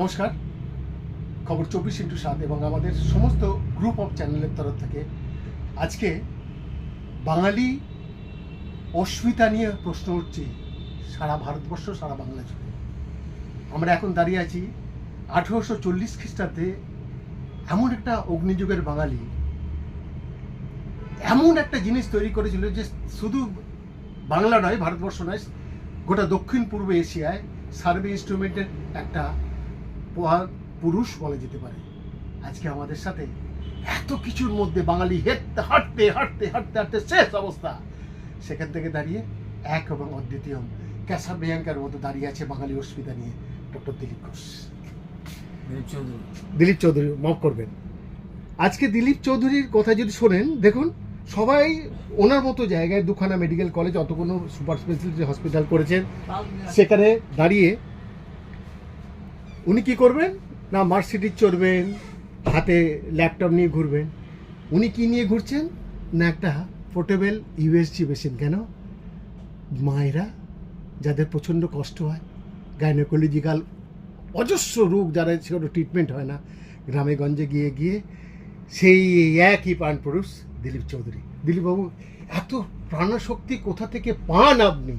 নমস্কার। খবর চব্বিশ ইন্টু সাত এবং আমাদের সমস্ত গ্রুপ অফ চ্যানেলের তরফ থেকে আজকে বাঙালি অস্মিতা নিয়ে প্রশ্ন উঠছে। সারা ভারতবর্ষ, সারা বাংলা জুড়ে। আমরা এখন দাঁড়িয়ে আছি আঠেরোশো চল্লিশ খ্রিস্টাব্দে এমন একটা অগ্নিযুগের বাঙালি। এমন একটা জিনিস তৈরি করেছিল যে শুধু বাংলা নয়, ভারতবর্ষ নয়, গোটা দক্ষিণ পূর্ব এশিয়ায় সার্ভে ইনস্ট্রুমেন্টের একটা পুরুষ বলা যেতে পারে। আজকে আমাদের সাথে এত কিছুর মধ্যে বাঙালি হেঁটতে হাঁটতে হাঁটতে হাঁটতে হাঁটতে শেষ অবস্থা। সেখান থেকে দাঁড়িয়ে এক এবং অদ্বিতীয় ক্যাসা প্রিয়াঙ্কার মতো দাঁড়িয়ে আছে বাঙালি অসুবিধা নিয়ে ডক্টর দিলীপ ঘোষ। দিলীপ চৌধুরী। দিলীপ চৌধুরী মাফ করবেন। আজকে দিলীপ চৌধুরীর কথা যদি শোনেন দেখুন সবাই ওনার মতো জায়গায় দুখানা মেডিকেল কলেজ অত কোনো সুপার স্পেশালিটি হসপিটাল করেছেন সেখানে দাঁড়িয়ে উনি কি করবেন? না মার্সিডিজ চড়বেন হাতে ল্যাপটপ নিয়ে ঘুরবেন। উনি কি নিয়ে ঘুরছেন? না একটা পোর্টেবল ইউএসজি মেশিন। কেন? মায়েরা যাদের প্রচণ্ড কষ্ট হয় গাইনোকোলজিক্যাল অজস্র রোগ যারা সেগুলো ট্রিটমেন্ট হয় না গ্রামে গঞ্জে গিয়ে গিয়ে সেই একই প্রাণ পুরুষ দিলীপ চৌধুরী। দিলীপবাবু এত প্রাণশক্তি কোথা থেকে পান আপনি?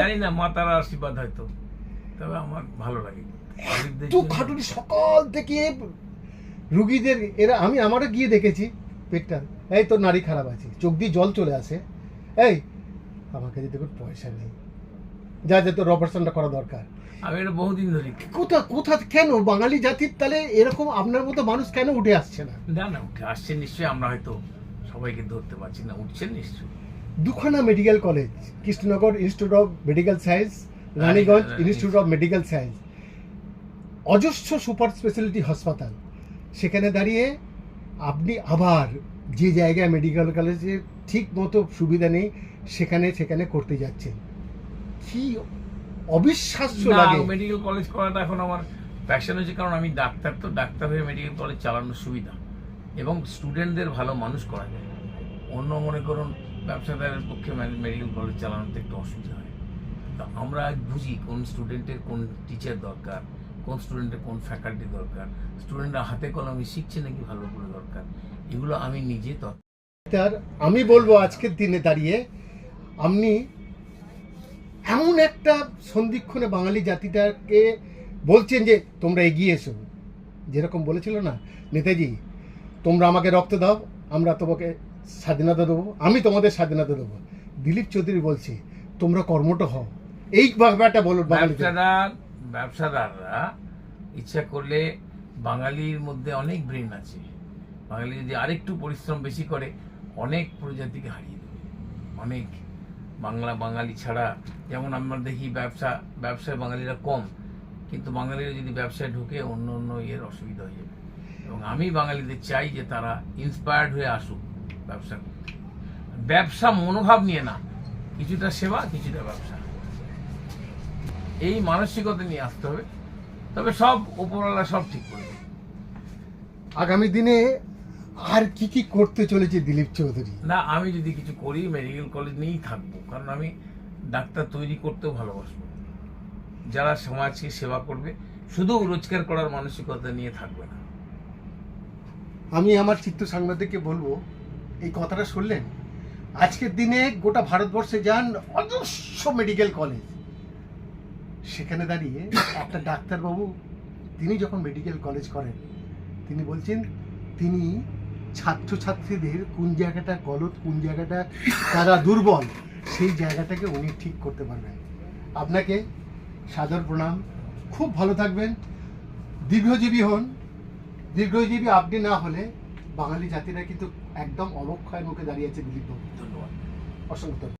জানি না মাতার আশীর্বাদ হয়তো। তবে আমার ভালো লাগে। এত খাটুনি সকাল থেকে রুগীদের এরা আমি আমারও গিয়ে দেখেছি পেটটা। এই তোর নারী খারাপ আছে চোখ দিয়ে জল চলে আসে। এই আমার কাছে দেখুন পয়সা নেই। যা যা তোর অপারেশনটা করা দরকার। আমি এটা বহুদিন ধরে কোথা কোথা কেন? বাঙালি জাতির তাহলে এরকম আপনার মতো মানুষ কেন উঠে আসছে না? না না উঠে আসছে নিশ্চয়ই আমরা হয়তো সবাইকে ধরতে পারছি না। উঠছেন নিশ্চয়ই। দুখানা medical college Krishnanagar institute of medical science Raniganj institute of medical science অজস্র সুপার স্পেশালিটি হাসপাতাল। সেখানে দাঁড়িয়ে আপনি আবার যে জায়গায় মেডিকেল কলেজে ঠিক মতো সুবিধা নেই সেখানে সেখানে করতে যাচ্ছেন। কি অবিশ্বাস্য লাগে। মেডিকেল কলেজ করাটা এখন আমার প্যাশন হয়েছে কারণ আমি ডাক্তার তো ডাক্তার হয়ে মেডিকেল কলেজ চালানোর সুবিধা। এবং স্টুডেন্টদের ভালো মানুষ করা যায়। অন্য মনে করুন ব্যবসাদারের পক্ষে মেডিকেল কলেজ চালানোতে একটু অসুবিধা হয়। আমরা বুঝি কোন স্টুডেন্টের কোন টিচার দরকার, কোন স্টুডেন্টের কোন ফ্যাকাল্টি দরকার স্টুডেন্টরা হাতে কলমে শিখছে নাকি ভালো করে দরকার, এগুলো আমি নিজে তার, আমি বলব আজকের দিনে দাঁড়িয়ে, আপনি এমন একটা সন্ধিক্ষণে বাঙালি জাতিটাকে বলছেন যে, তোমরা এগিয়ে এসো। যেরকম বলেছিল না, নেতাজি, তোমরা আমাকে রক্ত দাও, আমরা তোমাকে স্বাধীনতা দেবো, আমি তোমাদের স্বাধীনতা দেবো। দিলীপ চৌধুরী বলছে, তোমরা কর্মঠ হও। এই ব্যাপারটা বলো বাঙালিদের। ব্যবসাদার ব্যবসাদাররা ইচ্ছা করলে বাঙালির মধ্যে অনেক ব্রেন আছে। বাঙালি যদি আরেকটু পরিশ্রম বেশি করে, অনেক প্রজাতিকে হারিয়ে দেবে। অনেক বাংলা বাঙালি ছাড়া, যেমন আমরা দেখি ব্যবসা ব্যবসায় বাঙালিরা কম, কিন্তু বাঙালিরা যদি ব্যবসায় ঢুকে অন্য অন্য ইয়ের অসুবিধা হয়ে যাবে। এবং আমি বাঙালিদের চাই যে তারা ইন্সপায়ার্ড হয়ে আসুক ব্যবসা করতে। ব্যবসা মনোভাব নিয়ে না। কিছুটা সেবা, কিছুটা ব্যবসা। এই মানসিকতা নিয়ে আসতে হবে। তবে সব উপরওয়ালা সব ঠিক করবে আগামী দিনে আর কি কি করতে চলেছে দিলীপ চৌধুরী? না আমি যদি কিছু করি মেডিকেল কলেজ নিয়েই থাকব। কারণ আমি ডাক্তার তৈরি করতেও ভালোবাসবো। যারা সমাজকে সেবা করবে শুধু রোজগার করার মানসিকতা নিয়ে থাকবে না। আমি আমার চিত্র সাংবাদিককে বলব এই কথাটা শুনলেন? আজকের দিনে গোটা ভারতবর্ষে যান অজস্র মেডিকেল কলেজ সেখানে দাঁড়িয়ে একটা ডাক্তারবাবু, তিনি যখন মেডিকেল কলেজ করেন, তিনি বলছেন, তিনি ছাত্রছাত্রীদের কোন জায়গাটা গলত, কোন জায়গাটা তারা দুর্বল, সেই জায়গাটাকে উনি ঠিক করতে পারবেন। আপনাকে সাদর প্রণাম। খুব ভালো থাকবেন। দীর্ঘজীবী হন। দীর্ঘজীবী আপনি না হলে বাঙালি জাতিরা কিন্তু একদম অবক্ষয়ের মুখে দিলীপ বাবু ধন্যবাদ। অসংখ্য।